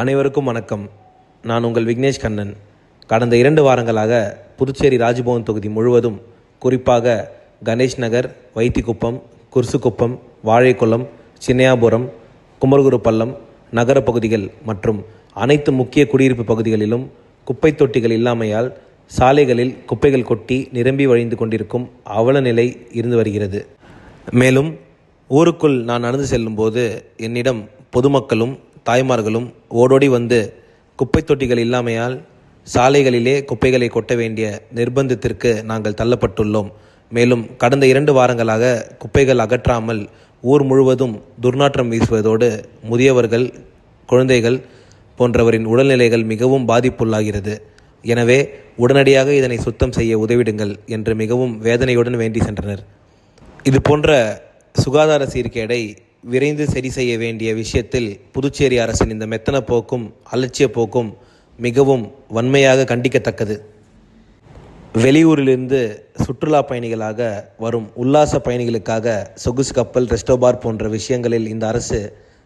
அனைவருக்கும் வணக்கம். நான் உங்கள் விக்னேஷ் கண்ணன். கடந்த இரண்டு வாரங்களாக புதுச்சேரி ராஜ்பவன் தொகுதி முழுவதும் குறிப்பாக கணேஷ் நகர் வைத்திக்குப்பம் குர்சுக்குப்பம் வாழைக்குளம் சின்னையாபுரம் குமரகுருப்பள்ளம் நகர பகுதிகள் மற்றும் அனைத்து முக்கிய குடியிருப்பு பகுதிகளிலும் குப்பை தொட்டிகள் இல்லாமையால் சாலைகளில் குப்பைகள் கொட்டி நிரம்பி வழிந்து கொண்டிருக்கும் அவல நிலை இருந்து வருகிறது. மேலும் ஊருக்குள் நான் நடந்து செல்லும்போது என்னிடம் பொதுமக்களும் தாய்மார்களும் ஓடோடி வந்து குப்பை தொட்டிகள் இல்லாமையால் சாலைகளிலே குப்பைகளை கொட்ட வேண்டிய நிர்பந்தத்திற்கு நாங்கள் தள்ளப்பட்டுள்ளோம். மேலும் கடந்த இரண்டு வாரங்களாக குப்பைகள் அகற்றாமல் ஊர் முழுவதும் துர்நாற்றம் வீசுவதோடு முதியவர்கள் குழந்தைகள் போன்றவரின் உடல்நிலைகள் மிகவும் பாதிப்புள்ளாகிறது. எனவே உடனடியாக இதனை சுத்தம் செய்ய உதவிடுங்கள் என்று மிகவும் வேதனையுடன் வேண்டி சென்றனர். இது போன்ற சுகாதார சீர்கேடை விரைந்து சரி செய்ய வேண்டிய விஷயத்தில் புதுச்சேரி அரசின் இந்த மெத்தன போக்கும் அலட்சிய போக்கும் மிகவும் வன்மையாக கண்டிக்கத்தக்கது. வெளியூரிலிருந்து சுற்றுலா பயணிகளாக வரும் உல்லாச பயணிகளுக்காக சொகுசு கப்பல் ரெஸ்டோபார் போன்ற விஷயங்களில் இந்த அரசு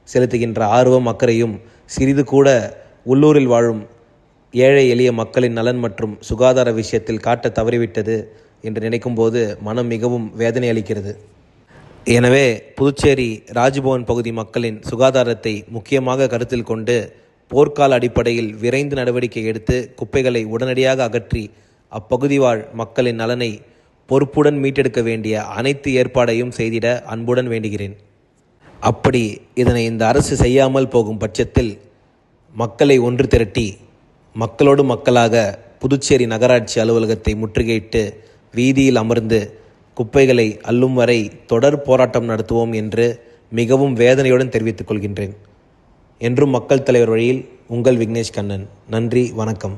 செலுத்துகின்ற ஆர்வம் அக்கறையும் சிறிது கூட உள்ளூரில் வாழும் ஏழை எளிய மக்களின் நலன் மற்றும் சுகாதார விஷயத்தில் காட்ட தவறிவிட்டது என்று நினைக்கும்போது மனம் மிகவும் வேதனை அளிக்கிறது எனவே புதுச்சேரி ராஜ்பவன் பகுதி மக்களின் சுகாதாரத்தை முக்கியமாக கருத்தில் கொண்டு போர்க்கால அடிப்படையில் விரைந்து நடவடிக்கை எடுத்து குப்பைகளை உடனடியாக அகற்றி அப்பகுதி வாழ் மக்களின் நலனை பொறுப்புடன் மீட்டெடுக்க வேண்டிய அனைத்து ஏற்பாடையும் செய்திட அன்புடன் வேண்டுகிறேன். அப்படி இதனை இந்த அரசு செய்யாமல் போகும் பட்சத்தில் மக்களை ஒன்று திரட்டி மக்களோடு மக்களாக புதுச்சேரி நகராட்சி அலுவலகத்தை முற்றுகையிட்டு வீதியில் அமர்ந்து குப்பைகளை அள்ளும் வரை தொடர் போராட்டம் நடத்துவோம் என்று மிகவும் வேதனையுடன் தெரிவித்துக் கொள்கின்றேன். என்றும் மக்கள் தலைவர் வழியில் உங்கள் விக்னேஷ் கண்ணன். நன்றி வணக்கம்.